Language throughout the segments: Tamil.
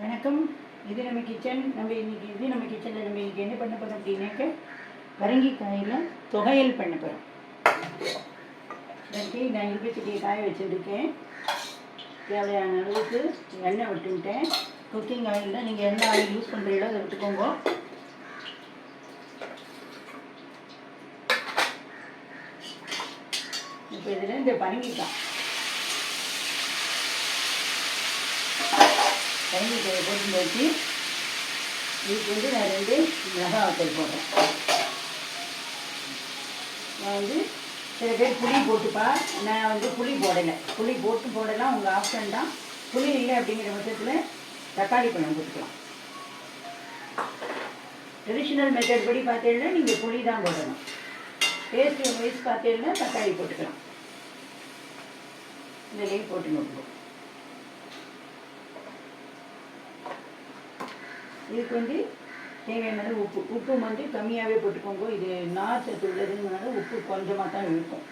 வணக்கம். இது நம்ம கிச்சன் நம்ம இன்னைக்கு இது நம்ம கிச்சனில் நம்ம இன்றைக்கி என்ன பண்ண போகிறோம் அப்படின்னாக்க பரங்கிக்காயில் தொகையல் பண்ண போகிறோம் அதுக்கு நான் இருபத்தெட்டு காய வச்சுருக்கேன். தேவையான அளவுக்கு எண்ணெய் விட்டுட்டேன். குக்கிங் ஆயிலில் நீங்கள் எந்த ஆயில் யூஸ் பண்ணுறீங்களோ அதை விட்டுக்கோங்க. இப்போ இதில் இந்த பரங்கிக்காய். பரங்கிக்காயை போட்டு வச்சு இதுக்கு வந்து நான் ரெண்டு மிளகா வத்தல் போடுறேன். நான் வந்து சில பேர் புளி போட்டுப்பா நான் வந்து புளி போடலை. புளி போட்டு போடலாம் உங்கள் ஆப்ஷன் தான். புளி இல்லை அப்படிங்கிற பட்சத்தில் தக்காளி பழம் போட்டுக்கலாம். ட்ரெடிஷ்னல் மெத்தட் படி பார்த்தீங்கன்னா நீங்கள் புளி தான் போடணும். டேஸ்ட் வைஸ் பார்த்தீங்கன்னா தக்காளி போட்டுக்கலாம். இதுலேயும் போட்டு நோக்குவோம் இதுக்கு வந்து தேவையானது உப்பு. உப்பு வந்து கம்மியாகவே போட்டுக்கோங்க. இது நார் சத்து உள்ளதுனால உப்பு கொஞ்சமாக தான் இருக்கும்.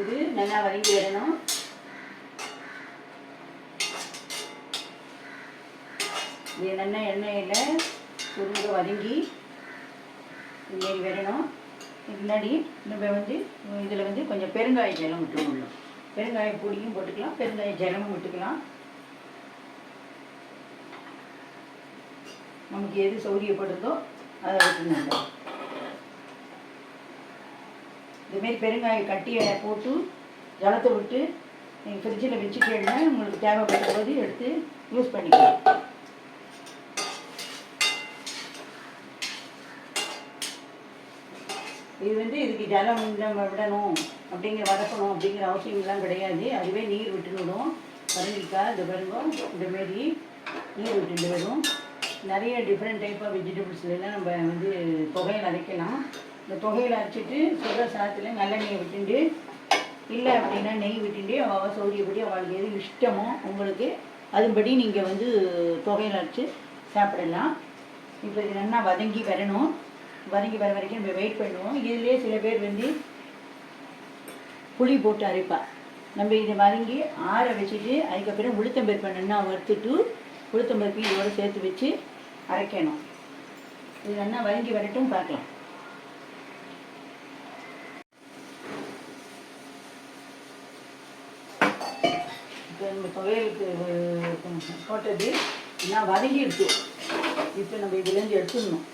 இது நல்லா வதங்கி வரணும். இது நல்லா எண்ணெயில் சுருங்க வதங்கி இதுமாரி வரணும். முன்னாடி நம்ம வந்து இதில் வந்து கொஞ்சம் பெருங்காய ஜலம் விட்டுக்கணும் பெருங்காய பொடியும் போட்டுக்கலாம் பெருங்காய ஜலமும் விட்டுக்கலாம். நமக்கு எது சௌரியப்படுறதோ அதை விட்டுருந்தாங்க இதுமாரி பெருங்காய கட்டியை போட்டு ஜலத்தை விட்டு நீங்கள் ஃப்ரிட்ஜில் வச்சுட்டேன்னா உங்களுக்கு தேவைப்பட்ட போது எடுத்து யூஸ் பண்ணிக்கலாம். இது வந்து இதுக்கு ஜலம் விடணும் அப்படிங்கிற வதக்கணும் அப்படிங்கிற அவசியம்லாம் கிடையாது. அதுவே நீர் விட்டுன்னு விடும். பரங்கிக்காய் இந்த பாருங்க இந்த மாரி நீர் விட்டுட்டு வரும் நிறைய டிஃப்ரெண்ட் டைப் ஆஃப் வெஜிடபிள்ஸ்லாம் நம்ம வந்து தொகையில் அரைக்கலாம். இந்த தொகையில் அரைச்சிட்டு சுடுற சாதத்தில் நல்லெண்ணெயை விட்டுண்டு இல்லை அப்படின்னா நெய் விட்டுண்டு அவள் சௌரியப்படி அவளுக்கு எது இஷ்டமோ உங்களுக்கு அதுபடி நீங்கள் வந்து தொகையில் அரைச்சி சாப்பிடலாம். இப்போ இது நல்லா வதங்கி வரணும். வதங்கி வர வரைக்கும் நம்ம வெயிட் பண்ணுவோம். இதுலேயே சில பேர் வந்து புளி போட்டு அரைப்பா. நம்ம இதை வதங்கி ஆற வச்சுட்டு அதுக்கப்புறம் உளுத்தம்பருப்பு நல்லா வறுத்துட்டு உளுத்தம்பருப்பு இதோட சேர்த்து வச்சு அரைக்கணும். இது நல்லா வதங்கி வரட்டும் பார்க்கலாம். இப்போ நம்ம துவையலுக்கு போட்டது நான் வதங்கிடுச்சு. இப்போ நம்ம இதுலேருந்து எடுத்துடணும்.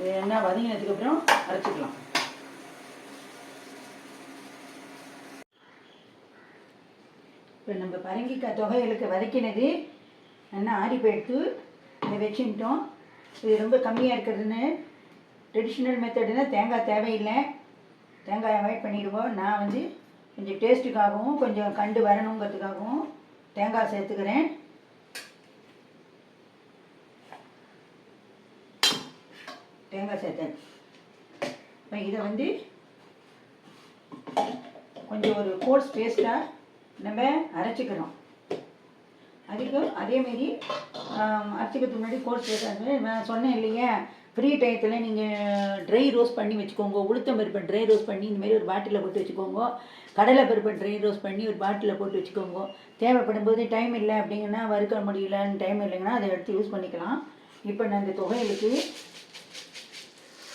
இது என்ன வதங்கினதுக்கு அப்புறம் அரைச்சிக்கலாம். இப்போ நம்ம பரங்கிக்காய் தொகைகளுக்கு வதக்கினது நல்லா ஆறி போயிடுத்து. இதை வச்சுட்டோம் இது ரொம்ப கம்மியாக இருக்கிறதுன்னு ட்ரெடிஷ்னல் மெத்தடுனா தேங்காய் தேவையில்லை. தேங்காய் அவாய்ட் பண்ணிடுவோம். நான் வந்து கொஞ்சம் டேஸ்ட்டுக்காகவும் கொஞ்சம் கண்டு வரணுங்கிறதுக்காகவும் தேங்காய் சேர்த்துக்கிறேன். தேங்காய் சேர்த்தேன். இப்போ இதை வந்து கொஞ்சம் ஒரு கோர்ஸ் பேஸ்ட்டாக நம்ம அரைச்சிக்கிறோம் அதுக்கு அதேமாரி அரைச்சிக்கிறதுக்கு முன்னாடி கோர்ஸ் பேஸ்ட்டாக நான் சொன்னேன் இல்லையா ஃப்ரீ டயத்தில் நீங்கள் ட்ரை ரோஸ் பண்ணி வச்சுக்கோங்க. உளுத்தம் பருப்பை ட்ரை ரோஸ் பண்ணி இந்தமாரி ஒரு பாட்டிலில் போட்டு வச்சுக்கோங்க. கடலை பருப்பை ட்ரை ரோஸ் பண்ணி ஒரு பாட்டிலில் போட்டு வச்சுக்கோங்க. தேவைப்படும் போது டைம் இல்லை அப்படிங்கன்னா வறுக்க முடியலன்னு டைம் இல்லைங்கன்னா அதை எடுத்து யூஸ் பண்ணிக்கலாம். இப்போ நான் இந்த தொகைகளுக்கு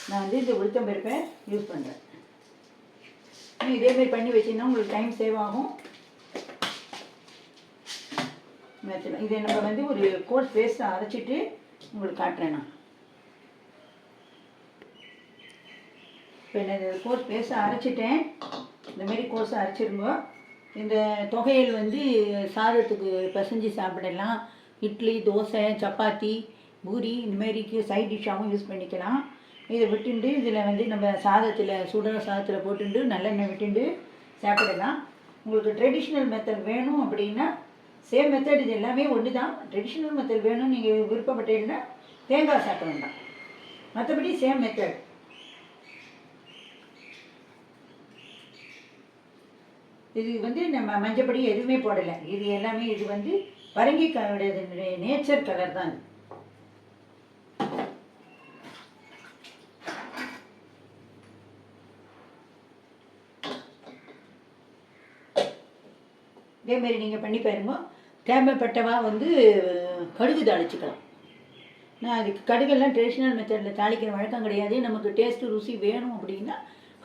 நான் வந்து இந்த உளுத்தம் பருப்பை யூஸ் பண்ணுறேன் இதேமாரி பண்ணி வச்சிங்கன்னா உங்களுக்கு டைம் சேவ் ஆகும். இதை நம்ம வந்து ஒரு கோர்ஸ் பேஸ்ட்டை அரைச்சிட்டு உங்களுக்கு காட்டுறேன் நான். இப்போ நான் இந்த கோர்ஸ் பேஸ்ட்டை அரைச்சிட்டேன். இந்தமாரி கோர்ஸை அரைச்சிருங்க. இந்த தொகையில் வந்து சாதத்துக்கு பிசைஞ்சு சாப்பிடலாம். இட்லி தோசை சப்பாத்தி பூரி இந்தமாரிக்கு சைட் டிஷ்ஷாகவும் யூஸ் பண்ணிக்கலாம். இதை விட்டுண்டு இதில் வந்து நம்ம சாதத்தில் சுடுற சாதத்தில் போட்டுண்டு நல்லெண்ணெய் விட்டுண்டு சாப்பிடலாம். உங்களுக்கு ட்ரெடிஷ்னல் மெத்தட் வேணும் அப்படின்னா சேம் மெத்தட் இது எல்லாமே ஒன்று தான் ட்ரெடிஷ்னல் மெத்தட் வேணும்னு நீங்கள் விருப்பப்பட்டீங்கன்னா தேங்காய் சாப்பிட வேண்டாம். மற்றபடி சேம் மெத்தட் இது வந்து நம்ம மஞ்சப்படி எதுவுமே போடலை. இது எல்லாமே இது வந்து பரங்கிக்காயோடைய நேச்சர் கலர் தான் இது. இதேமாரி நீங்கள் பண்ணி பாருங்க தேவைப்பட்டவா வந்து கடுகு தாளிச்சுக்கலாம். நான் அதுக்கு கடுகெல்லாம் ட்ரெடிஷ்னல் மெத்தடில் தாளிக்கிற வழக்கம் கிடையாது. நமக்கு டேஸ்ட்டு ருசி வேணும் அப்படின்னா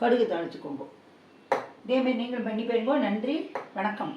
கடுகு தாளிச்சுக்கோங்க. இதேமாரி நீங்கள் பண்ணி பாருங்க. நன்றி. வணக்கம்.